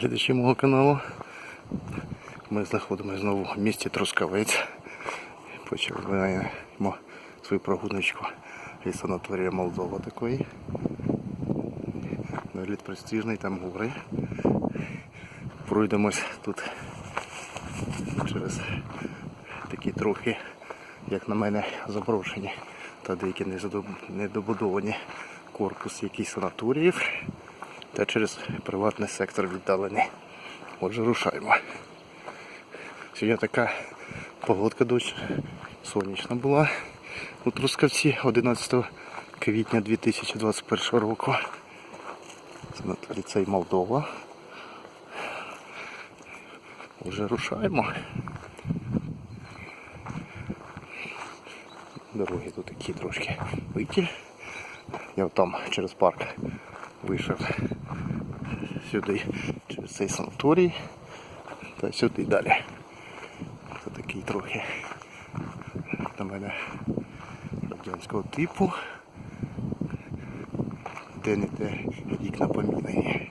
Глядачі мого каналу. Ми знаходимося знову в місті Трускавець. Починаємо свою прогулочку із санаторія Молдова такої. Вигляд престижний, там гори. Пройдемось тут через такі трохи, як на мене, заброшені та деякі недобудовані корпус якихось санаторіїв та через приватний сектор віддалений. Отже, рушаємо. Сьогодні така погодка дощ сонячна була у Трускавці 11 квітня 2021 року. Це ліцей Молдова. Вже рушаємо. Дороги тут такі трошки биті. Я там через парк вийшов сюди через цей санаторій та сюди далі. Це такий трохи на мене радянського типу. Де не те вікна помінені.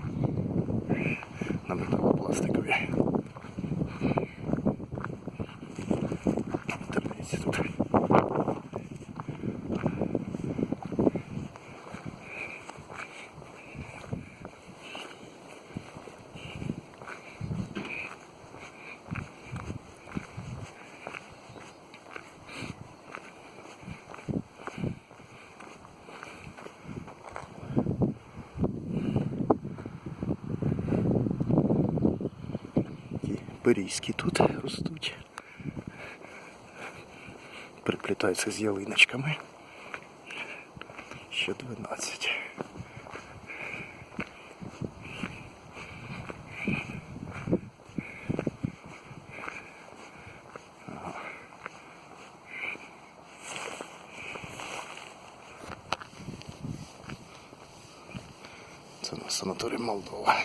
На металопластикові. Терниці тут. Ті тут ростуть. Приплітаються з ялиночками. Ще 12. Це на санаторій Молдова.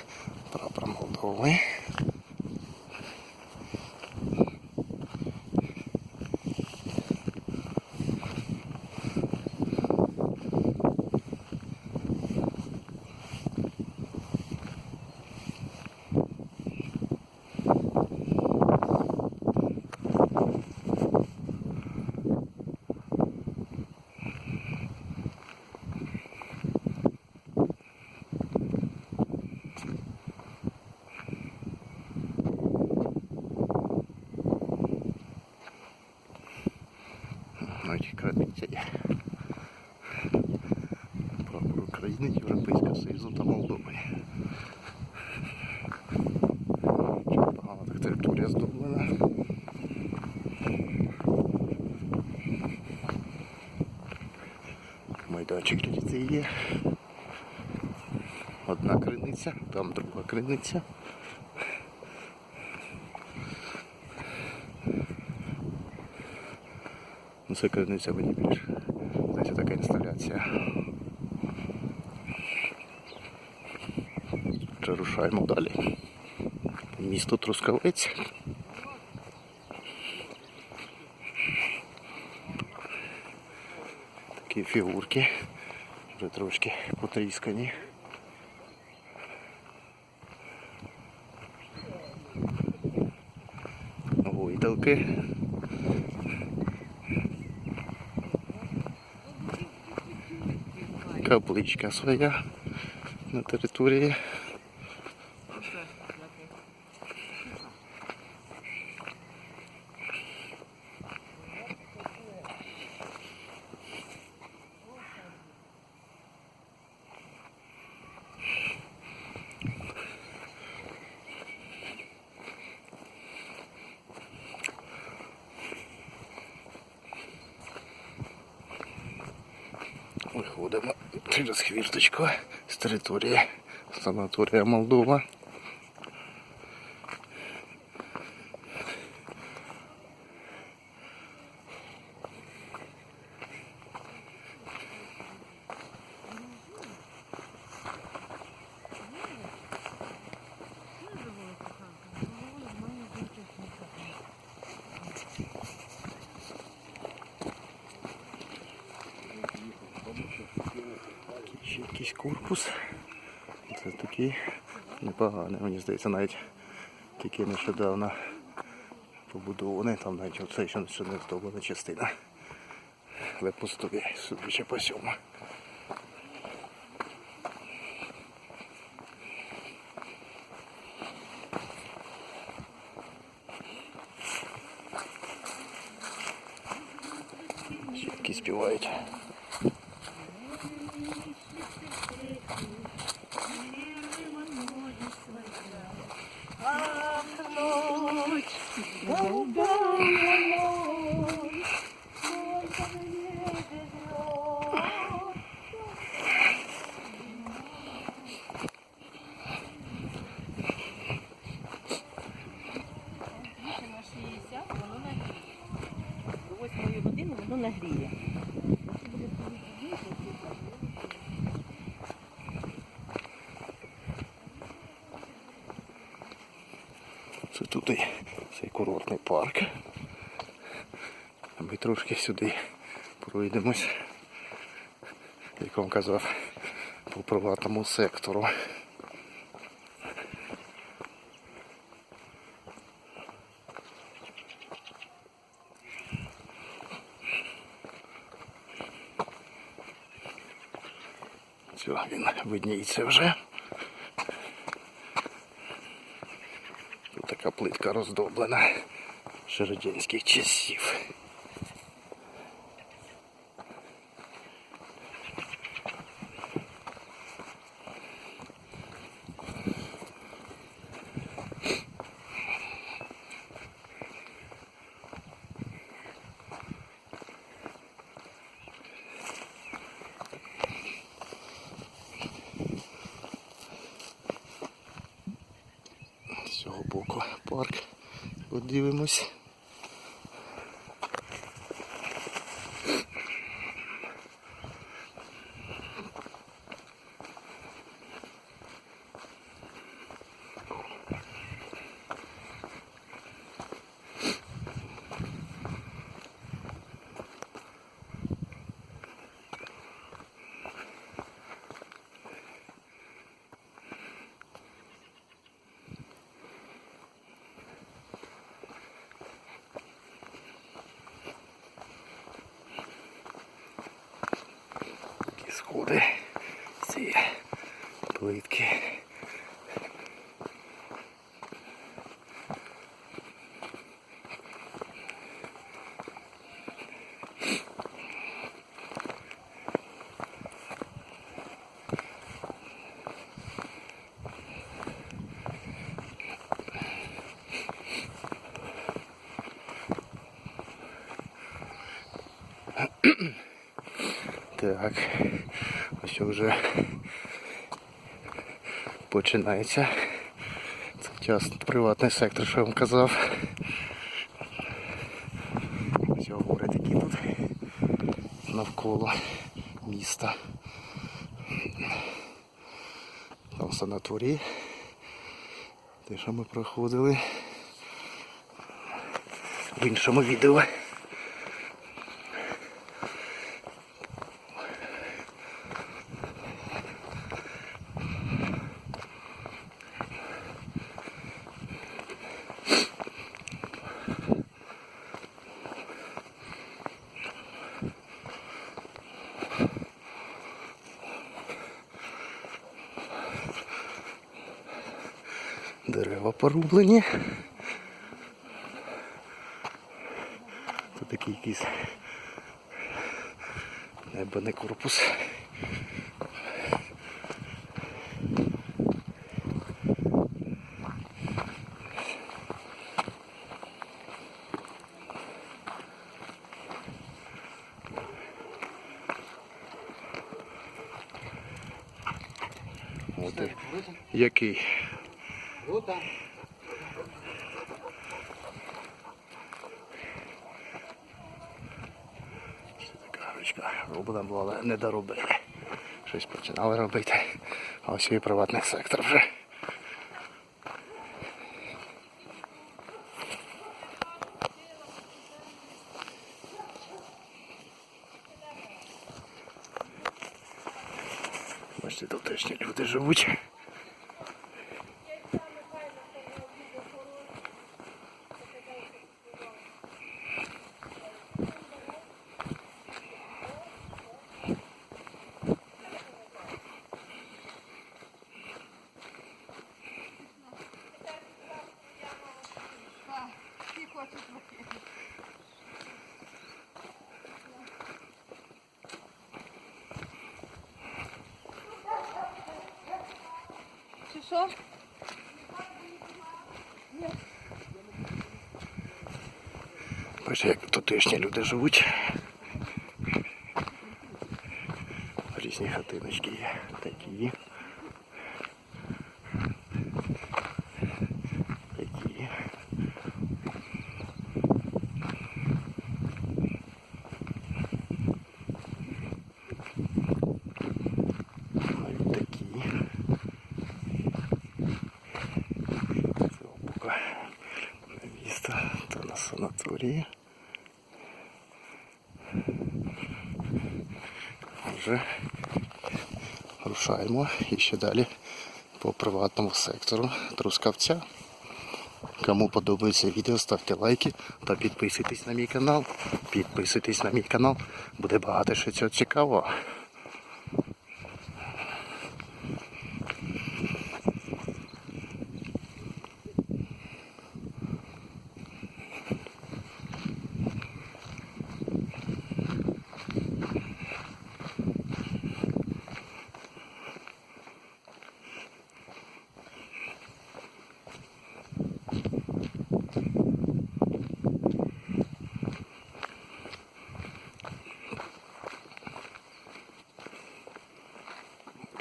Прапор Молдови. Навіть крадеться є. Прапор України, Європейського Союзу та Молдови. Чи погано так територія здоблена. Майданчик для дітей є. Одна криниця, там друга криниця. Ну, Це криниця мені більше. Здається, така інсталяція. Отже, рушаємо далі. Місто Трускавець. Такі фігурки. Вже трошки потріскані. Гойдалки. Капличка своя на території. Через хвірточку з території санаторія Молдова. Ще якийсь корпус. Це такий Непогане, мені здається, навіть тільки нещодавно побудований, там навіть оце ще не здоблена частина. Але пустові, судячи по сьому. Щітки співають. Нагріє. Це тут і цей курортний парк. Ми трошки сюди пройдемось, як вам казав, по приватному сектору. Все, він видніється вже. Тут така плитка роздоблена широдянських часів. З цього боку парк. Подивимось. Сходи. Ці плитки. Так, ось вже починається. Це час приватний сектор, що я вам казав. Ось гори такі тут навколо міста. Там санаторії. Те, що ми проходили в іншому відео. Порублені. Тут такий якийсь небо корпус. Який? Круто. Така ручка роблена була, але не доробили. Щось починали робити. А ось і приватний сектор вже. Бачите, тут теж люди живуть. Що? Бачите, як тутешні люди живуть. Різні хатиночки є. Такі. Такі. Навіть такі. Цього боку міста та на санаторії. Вже рушаємо і ще далі по приватному сектору Трускавця. Кому подобається відео, ставте лайки та підписуйтесь на мій канал. Підписуйтесь на мій канал, буде багато ще цього цікавого.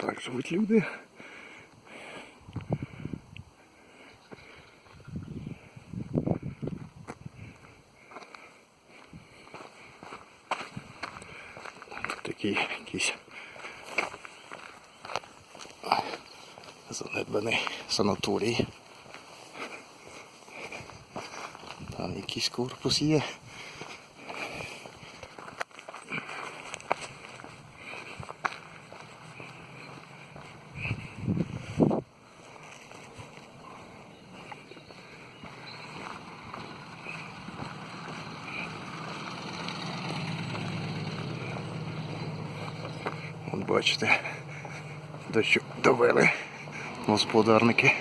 Так живуть люди. Такий якийсь занедбаний санаторій. Там якийсь корпус є. От бачите, до довели господарники.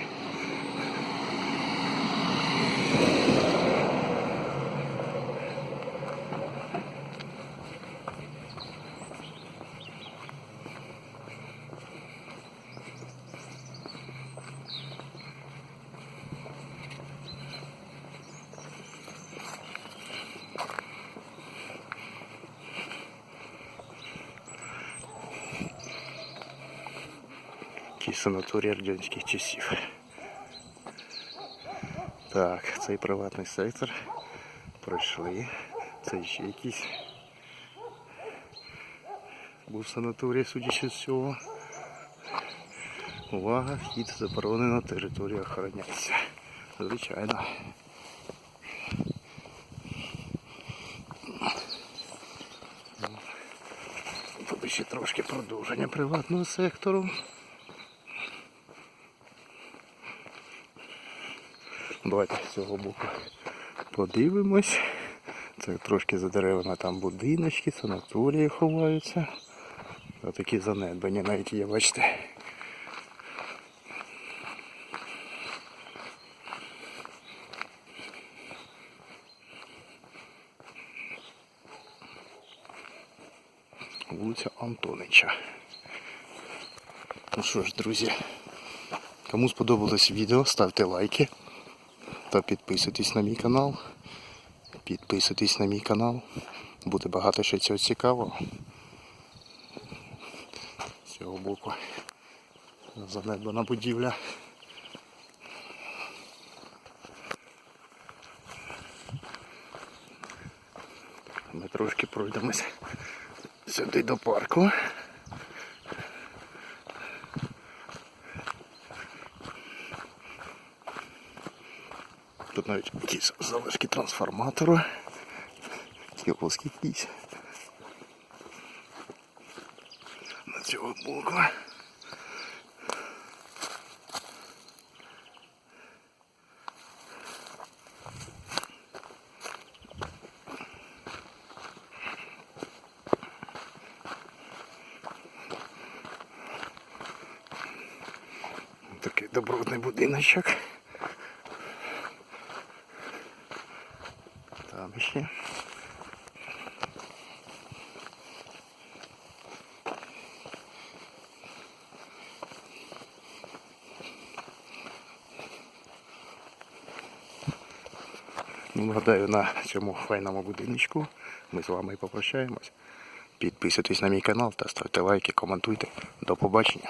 Який санаторій радянських часів. Так, цей приватний сектор. Пройшли. Це ще якийсь. Був санаторій, судячи з цього. Увага, вхід заборонено, територія охороняється. Звичайно. Тут ще трошки продовження приватного сектору. Давайте з цього боку подивимось. Це трошки задеревина там будиночки, санаторії ховаються. Отакі занедбані навіть є, бачите. Вулиця Антонича. Ну що ж, друзі, кому сподобалось відео, ставте лайки та підписуйтесь на мій канал. Підписуйтесь на мій канал. Буде багато ще цього цікавого. З цього боку занедбана будівля. Ми трошки пройдемось сюди до парку. Тут навіть якісь залишки трансформатору. Кіоски якісь. На цього боку. Такий добротний будиночок. Там ще. Ну, нагадаю, на цьому файному будиночку ми з вами попрощаємось. Підписуйтесь на мій канал та ставте лайки, коментуйте. До побачення.